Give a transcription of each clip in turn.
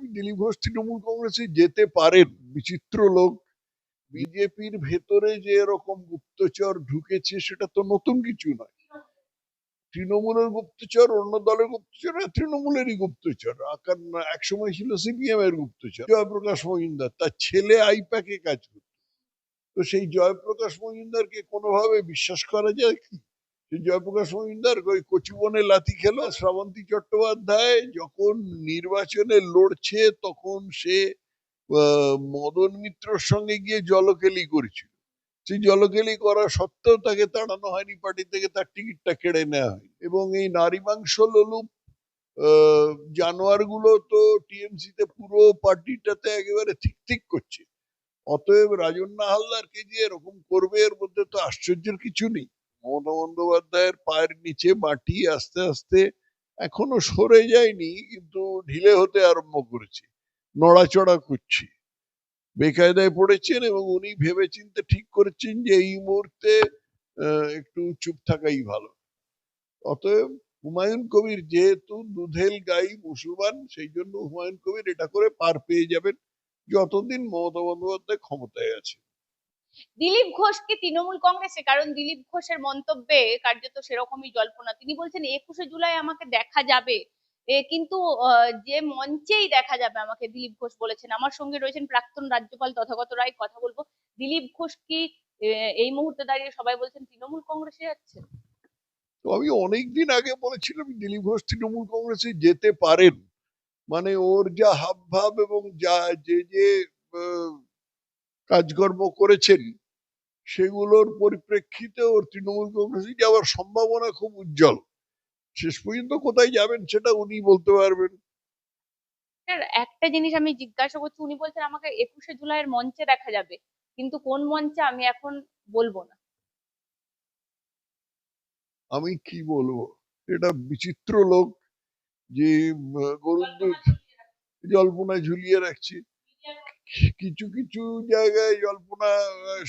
বলেছিলাম দিলীপ ঘোষ তৃণমূল কংগ্রেসে যেতে পারেন, বিচিত্র লোক। বিজেপির ভেতরে যে এরকম গুপ্তচর ঢুকেছে, সেটা তো নতুন কিছু নয়। তৃণমূলের গুপ্তচর, অন্য দলের গুপ্তচর তৃণমূলেরই গুপ্তচর। আকার এক সময় ছিল সিপিএম এর গুপ্তচর। জয়প্রকাশ মজুমদার, তার ছেলে আইপ্যাকে কাজ করত। তো সেই জয়প্রকাশ মজুমদারকে কোনোভাবে বিশ্বাস করা যায় কি? জয়প্রকাশ মজুমদার, ওই কচুবনে লাথি খেলো, শ্রাবন্তী চট্টোপাধ্যায় যখন নির্বাচনে লড়ছে তখন সে মদন মিত্রর সঙ্গে গিয়ে জলকেলি করেছিল। সেই জলকেলি করা সত্ত্বেও তাকে তাড়ানো হয়নি, পার্টি থেকে তার টিকিটটা কেড়ে নেওয়া হয় এবং এই নারী মাংস লোলুপ জানোয়ারগুলো তো টিএমসি তে পুরো পার্টিটাতে একেবারে ঠিক ঠিক করছে। অতএব রাজন্না হালদারকে যে এরকম করবে, এর মধ্যে তো আশ্চর্যের কিছু নেই। মমতা বন্দ্যোপাধ্যায়ের পায়ের নিচে মাটি আস্তে আস্তে এখনও সরে যায়নি, কিন্তু ঢিলে হতে আরম্ভ করেছে। নড়াচড়া করছে। বেকায়দায় পড়েছেন এবং উনি ভেবেচিন্তে ঠিক করেছেন যে এই মুহূর্তে একটু চুপ থাকাই ভালো। অতএব হুমায়ুন কবির যেহেতু দুধেল গাই মুসলমান, সেই জন্য হুমায়ুন কবির এটা করে পার পেয়ে যাবেন যতদিন মমতা বন্দ্যোপাধ্যায় ক্ষমতায় আছে দিলীপ ঘোষ কি তৃণমূল কংগ্রেসে, কারণ দিলীপ ঘোষের মন্তব্যে কার্যত সেরকমই জল্পনা। তিনি বলছেন, একুশে জুলাই আমাকে দেখা যাবে। কিন্তু যে মঞ্চেই দেখা যাবে আমাকে, দিলীপ ঘোষ বলেছেন। আমার সঙ্গে রয়েছেন প্রাক্তন রাজ্যপাল তথাগত রায়, কথা বলব। দিলীপ ঘোষ কি এই মুহূর্তে দাঁড়িয়ে সবাই বলছেন তৃণমূল কংগ্রেসে যাচ্ছে আমি অনেকদিন আগে বলেছিলাম, দিলীপ ঘোষ তৃণমূল কংগ্রেসে যেতে পারেন। মানে ওর যা হাব ভাব এবং যা, যে যে কাজকর্ম করেছেন সেগুলোর পরিপ্রেক্ষিতে ওর তৃণমূল কংগ্রেসে যাওয়ার সম্ভাবনা খুব উজ্জ্বল। শেষ পর্যন্ত কোথায় যাবেন সেটা উনি বলতে পারবেন। একটা জিনিস আমি জিজ্ঞাসা করছি উনি বলছেন আমাকে একুশে জুলাইয়ের মঞ্চে দেখা যাবে কিন্তু কোন মঞ্চে আমি এখন বলব না। আমি কি বলব? এটা বিচিত্র লোক যে গরুর দুধ জল্পনায় ঝুলিয়ে রাখছে। কিছু কিছু জায়গায় জল্পনা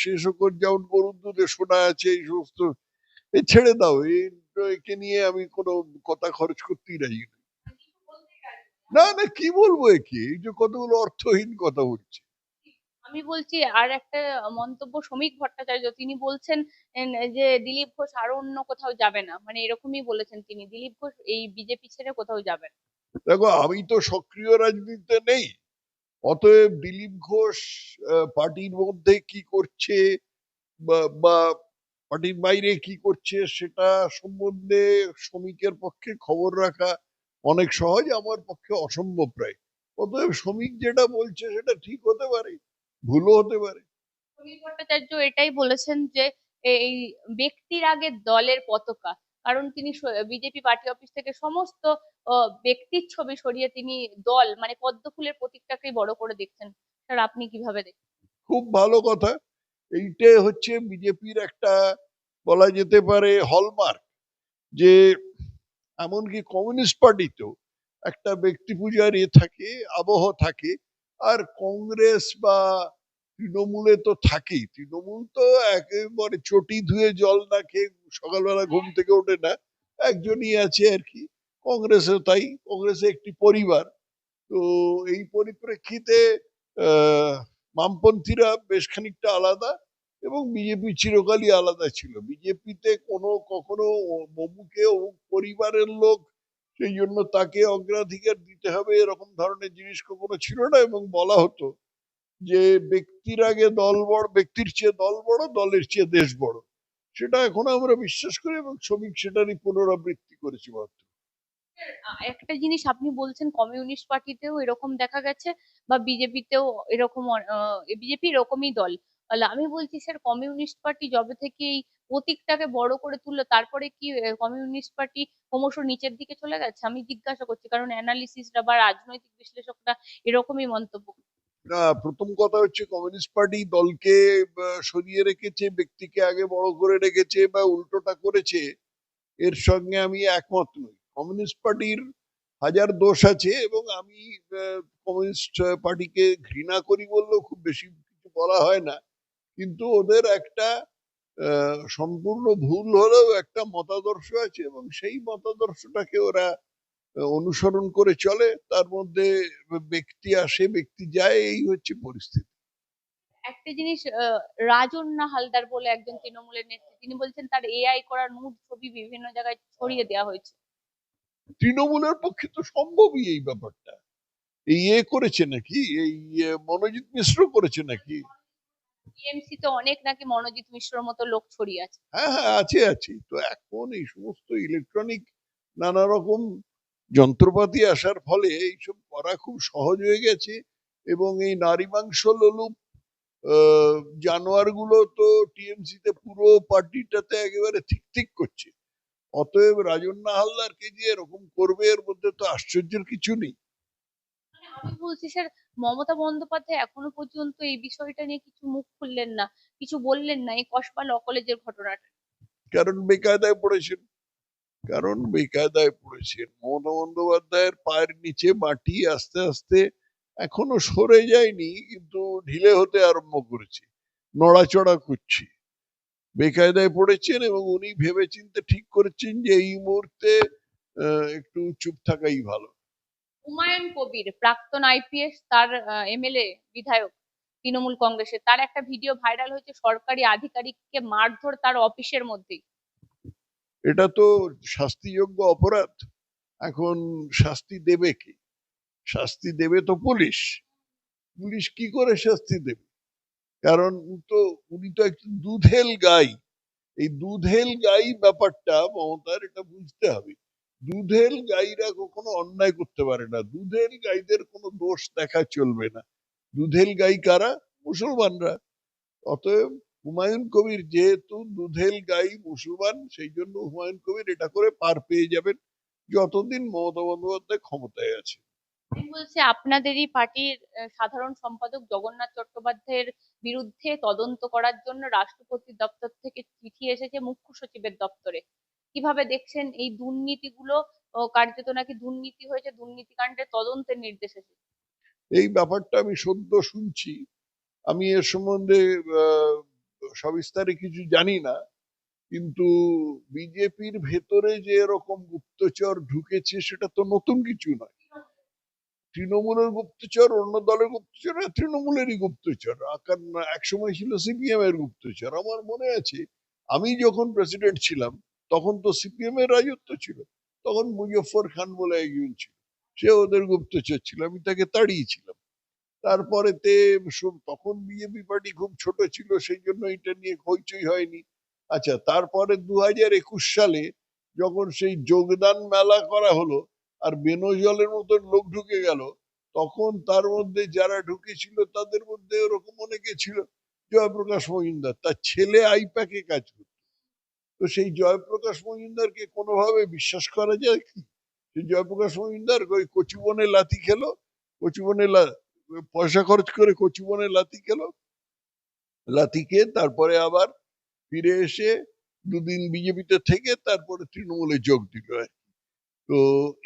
শেষ যেমন গরুর দুধে শোনা আছে এই সমস্ত ছেড়ে দাও একে নিয়ে আমি কোনো কথা খরচ করতেই রাজি না না কি বলব একে? এই যে কতগুলো অর্থহীন কথা বলছে। আমি বলছি আর একটা মন্তব্য শ্রমিক ভট্টাচার্য তিনি বলছেন যে দিলীপ ঘোষ আরও অন্য কোথাও যাবে না। মানে এরকমই বলেছেন তিনি দিলীপ ঘোষ এই বিজেপি ছেড়ে কোথাও যাবেন। দেখো আমি তো সক্রিয় রাজনীতিতে নেই। অতএব দিলীপ ঘোষ পার্টির মধ্যে কি করছে বা- পার্টির বাইরে কি করছে সেটা সম্বন্ধে শ্রমিকের পক্ষে খবর রাখা অনেক সহজ, আমার পক্ষে অসম্ভব প্রায়। অতএব শ্রমিক যেটা বলছে সেটা ঠিক হতে পারে, ভুলও হতে পারে। ভট্টাচার্য এটাই বলেছেন যে, এই ব্যক্তির আগে দলের পতাকা কারণ তিনি বিজেপি পার্টি অফিস থেকে সমস্ত ব্যক্তির ছবি সরিয়ে তিনি দল মানে পদ্ম ফুলের প্রতীকটাকেই বড় করে দেখছেন। স্যার, আপনি কীভাবে দেখছেন? খুব ভালো কথা। এইটাই হচ্ছে বিজেপির একটা বলা যেতে পারে হলমার্ক যে এমনকি কমিউনিস্ট পার্টিতেও একটা ব্যক্তি পূজার এ থাকে, আবহ থাকে, আর কংগ্রেস বা তৃণমূলে তো থাকেই। তৃণমূল তো একেবারে চটি ধুয়ে জল না খেয়ে সকালবেলা ঘুম থেকে ওঠে না, একজনই আছে আর কি। কংগ্রেসে তাই, কংগ্রেসে একটি পরিবার। তো এই পরিপ্রেক্ষিতে বামপন্থীরা বেশ খানিকটা আলাদা এবং বিজেপি চিরকালই আলাদা ছিল। বিজেপিতে কোনো কখনো অমুকে অমুক পরিবারের লোক, সেই জন্য তাকে অগ্রাধিকার দিতে হবে এরকম ধরনের জিনিস কখনো ছিল না এবং বলা হতো যে, ব্যক্তির আগে দল বড়, ব্যক্তির চেয়ে দল বড়, দলের চেয়ে দেশ বড়। সেটা এখন আমরা বিশ্বাস করি এবং শ্রমিক সেটারই পুনরাবৃত্তি করেছি মাত্র। একটা জিনিস আপনি বলছেন, কমিউনিস্ট পার্টিতেও এরকম দেখা গেছে বা বিজেপিতেও এরকম বিজেপি এরকমই দল। আমি বলছি, স্যার, কমিউনিস্ট পার্টি যবে থেকে এই প্রতীকটাকে বড় করে তুললো, তারপরে কি কমিউনিস্ট পার্টি ক্রমশ নিচের দিকে চলে গেছে? আমি জিজ্ঞাসা করছি, কারণ অ্যানালিসিসরা বা রাজনৈতিক বিশ্লেষকরা এরকমই মন্তব্য প্রথম কথা হচ্ছে কমিউনিস্ট পার্টি দলকে সরিয়ে রেখেছে, ব্যক্তিকে আগে বড় করে রেখেছে বা উল্টোটা করেছে, এর সঙ্গে আমি একমত নই। কমিউনিস্ট পার্টির হাজার দোষ আছে এবং আমি কমিউনিস্ট পার্টিকে ঘৃণা করি বললেও খুব বেশি কিছু বলা হয় না। কিন্তু ওদের একটা সম্পূর্ণ ভুল হলেও একটা মতাদর্শ আছে এবং সেই মতাদর্শটাকে ওরা অনুসরণ করে চলে তার মধ্যে ব্যক্তি আসে ব্যক্তি যায় এই হচ্ছে পরিস্থিতি। একটা জিনিস রাজন্না হালদার বলে একজন তৃণমূলের নেত্রী তিনি বলছেন তার এআই করা নুড ছবি বিভিন্ন জায়গায় ছড়িয়ে দেওয়া হয়েছে। তৃণমূলের পক্ষে তো সম্ভবই এই ব্যাপারটা। এই এ করেছে নাকি? এই মনোজিৎ মিশ্র করেছে নাকি? টিএমসি তে অনেক নাকি মনোজিৎ মিশ্রর মতো লোক ছড়িয়ে আছে। হ্যাঁ হ্যাঁ আছে আছে। তো এখন এই সমস্ত ইলেকট্রনিক নানা রকম যন্ত্রপাতি আসার ফলে এইসব করা খুব সহজ হয়ে গেছে এবং এই নারী মাংস লোলুপ জানোয়ারগুলো তো টিএমসি তে পুরো পার্টিটাতে একেবারে ঠিক ঠিক করছে। অতএব রাজন্না হালদারকে যে এরকম করবে এর মধ্যে তো আশ্চর্যের কিছু নেই। মানে আমি বলছি স্যার মমতা বন্দ্যোপাধ্যায় এখনও পর্যন্ত এই বিষয়টা নিয়ে কিছু মুখ খুললেন না কিছু বললেন না এই কসবা ল কলেজের ঘটনাটা। কারণ বেকায়দায় পড়েছেন। কারণ বেকায়দায় পড়েছেন। মমতা বন্দ্যোপাধ্যায়ের পায়ের নিচে মাটি আস্তে আস্তে এখনও সরে যায়নি, কিন্তু ঢিলে হতে আরম্ভ করেছে। নড়াচড়া করছে। বেকায়দায় পড়েছেন এবং উনি ভেবেচিন্তে ঠিক করেছেন যে এই মুহূর্তে একটু চুপ থাকাই ভালো। হুমায়ুন কবির, প্রাক্তন আইপিএস তার এমএলএ বিধায়ক তৃণমূল কংগ্রেসের, তার একটা ভিডিও ভাইরাল হয়েছে সরকারি আধিকারিককে মারধর তার অফিসের মধ্যেই। এটা তো শাস্তিযোগ্য অপরাধ। এখন শাস্তি দেবে কি? শাস্তি দেবে তো পুলিশ। পুলিশ কি করে শাস্তি দেবে? কারণ তো, উনি তো একজন দুধেল গাই। এই দুধেল গাই ব্যাপারটা মমতার এটা বুঝতে হবে। দুধেল গাইরা কখনো অন্যায় করতে পারে না। দুধেল গাইদের কোনো দোষ দেখা চলবে না। দুধেল গাই কারা? মুসলমানরা। অতএব হুমায়ুন কবির যেহেতু দুধেল গাই মুসলমান সেই জন্য হুমায়ুন কবির এটা করে পার পেয়ে যাবেন যতদিন মমতা বন্দ্যোপাধ্যায় ক্ষমতায় আছে। আমি বলছি আপনাদেরই পার্টির সাধারণ সম্পাদক জগন্নাথ চট্টোপাধ্যায়ের বিরুদ্ধে তদন্ত করার জন্য রাষ্ট্রপতির দপ্তর থেকে চিঠি এসেছে মুখ্য সচিবের দপ্তরে। কীভাবে দেখছেন এই দুর্নীতিগুলো? কার্যত নাকি দুর্নীতি হয়েছে দুর্নীতিকাণ্ডের তদন্তের নির্দেশ এসেছে। এই ব্যাপারটা আমি সদ্য শুনছি। আমি এর সম্বন্ধে সবিস্তারে কিছু জানি না, কিন্তু বিজেপির ভেতরে যে এরকম গুপ্তচর ঢুকেছে সেটা তো নতুন কিছু নয়। তৃণমূলের গুপ্তচর, অন্য দলের গুপ্তচর তৃণমূলেরই গুপ্তচর। আকার এক সময় ছিল সিপিএম এর গুপ্তচর। আমার মনে আছে, আমি যখন প্রেসিডেন্ট ছিলাম, তখন তো সিপিএম এর রাজত্ব ছিল। তখন মুজফর খান বলে একজন ছিল। সে ওদের গুপ্তচর ছিল, আমি তাকে তাড়িয়েছিলাম। তারপরে তে সব- তখন বিজেপি পার্টি খুব ছোট ছিল সেই জন্য এটা নিয়ে হইচই হয়নি। আচ্ছা তারপরে দু হাজার একুশ সালে যখন সেই যোগদান মেলা করা হলো, আর বেনজলের মতন লোক ঢুকে গেল, তখন তার মধ্যে যারা ঢুকেছিল তাদের মধ্যে ওরকম অনেকে ছিল, জয়প্রকাশ মজুমদার। তার ছেলে আইপ্যাকে কাজ করত। তো সেই জয়প্রকাশ মজুমদারকে কোনোভাবে বিশ্বাস করা যায় কি? সেই জয়প্রকাশ মজুমদার ওই কচুবনে লাথি খেলো, কচুবনে লা- পয়সা খরচ করে কচুবনে লাথি খেলো। খেয়ে তারপরে আবার ফিরে এসে দুদিন বিজেপিতে থেকে তারপরে তৃণমূলে যোগ দিল আর। তো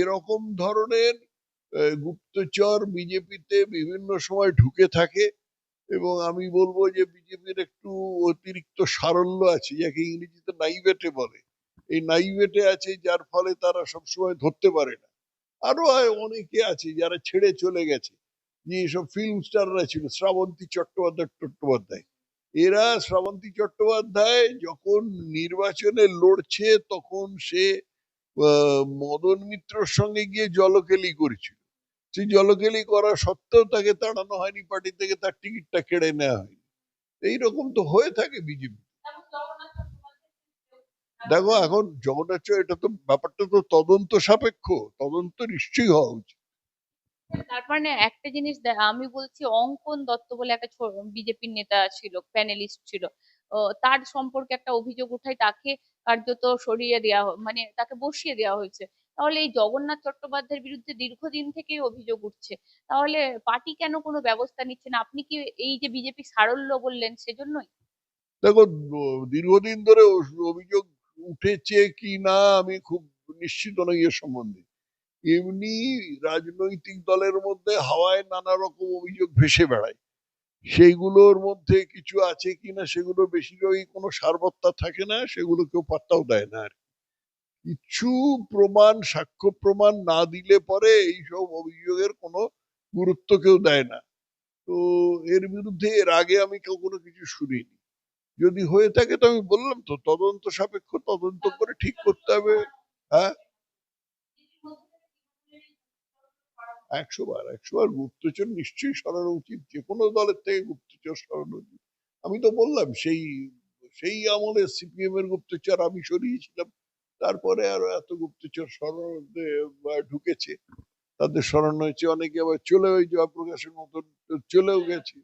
এরকম ধরনের গুপ্তচর বিজেপিতে বিভিন্ন সময় ঢুকে থাকে এবং আমি বলব যে বিজেপির একটু অতিরিক্ত সারল্য আছে, যাকে ইংরেজিতে নাইভেটে বলে। এই নাইভেটে আছে যার ফলে তারা সবসময় ধরতে পারে না। আরও অনেকে আছে যারা ছেড়ে চলে গেছে। যে সব ফিল্ম স্টাররা ছিল, শ্রাবন্তী চট্টোপাধ্যায় চট্টোপাধ্যায়। এরা শ্রাবন্তী চট্টোপাধ্যায় যখন নির্বাচনে লড়ছে, তখন সে মদন মিত্রর সঙ্গে গিয়ে জলকেলি করেছিল। সেই জলকেলি করা সত্ত্বেও তাকে তাড়ানো হয়নি, পার্টি থেকে তার টিকিটটা কেড়ে নেওয়া হয়নি। এইরকম তো হয়ে থাকে বিজেপি। দেখো, এখন জগন্নাথ এটা তো ব্যাপারটা তো তদন্ত সাপেক্ষ, তদন্ত নিশ্চয়ই হওয়া উচিত। তার মানে একটা জিনিস আমি বলছি অঙ্কন দত্ত বলে একটা বিজেপির নেতা ছিল প্যানেলিস্ট ছিল। তার সম্পর্কে একটা অভিযোগ উঠায় তাকে কার্যত সরিয়ে দেওয়া মানে তাকে বসিয়ে দেওয়া হয়েছে। তাহলে এই জগন্নাথ চট্টোপাধ্যায়ের বিরুদ্ধে দীর্ঘদিন থেকেই অভিযোগ উঠছে। তাহলে পার্টি কেন কোনো ব্যবস্থা নিচ্ছে না? আপনি কি এই যে বিজেপি সারল্য বললেন সেজন্যই? দেখো দীর্ঘদিন ধরে অভিযোগ উঠেছে কি না আমি খুব নিশ্চিত নই এর সম্বন্ধে। এমনি রাজনৈতিক দলের মধ্যে হাওয়ায় নানা রকম অভিযোগ ভেসে বেড়ায়। সেইগুলোর মধ্যে কিছু আছে কিনা সেগুলো বেশিরভাগই কোনো সারবত্তা থাকে না, সেগুলো কেউ পাত্তাও দেয় না আর। কিছু প্রমাণ, সাক্ষ্য প্রমাণ না দিলে পরে এইসব অভিযোগের কোনো গুরুত্ব কেউ দেয় না। তো এর বিরুদ্ধে এর আগে আমি কেউ কোনো কিছু শুনিনি। যদি হয়ে থাকে তো আমি বললাম তো, তদন্ত সাপেক্ষ তদন্ত করে ঠিক করতে হবে হ্যাঁ? একশো বার একশো বার গুপ্তচর নিশ্চয়ই সরানো উচিত যে কোনো দলের থেকে গুপ্তচর সরানো উচিত। আমি তো বললাম, সেই সেই আমলে সিপিএম এর গুপ্তচর আমি সরিয়েছিলাম, তারপরে আরও এত গুপ্তচর সরানো ঢুকেছে, তাদের সরানো হয়েছে, অনেকে আবার চলে ওই জয়প্রকাশের মতন চলেও গেছে।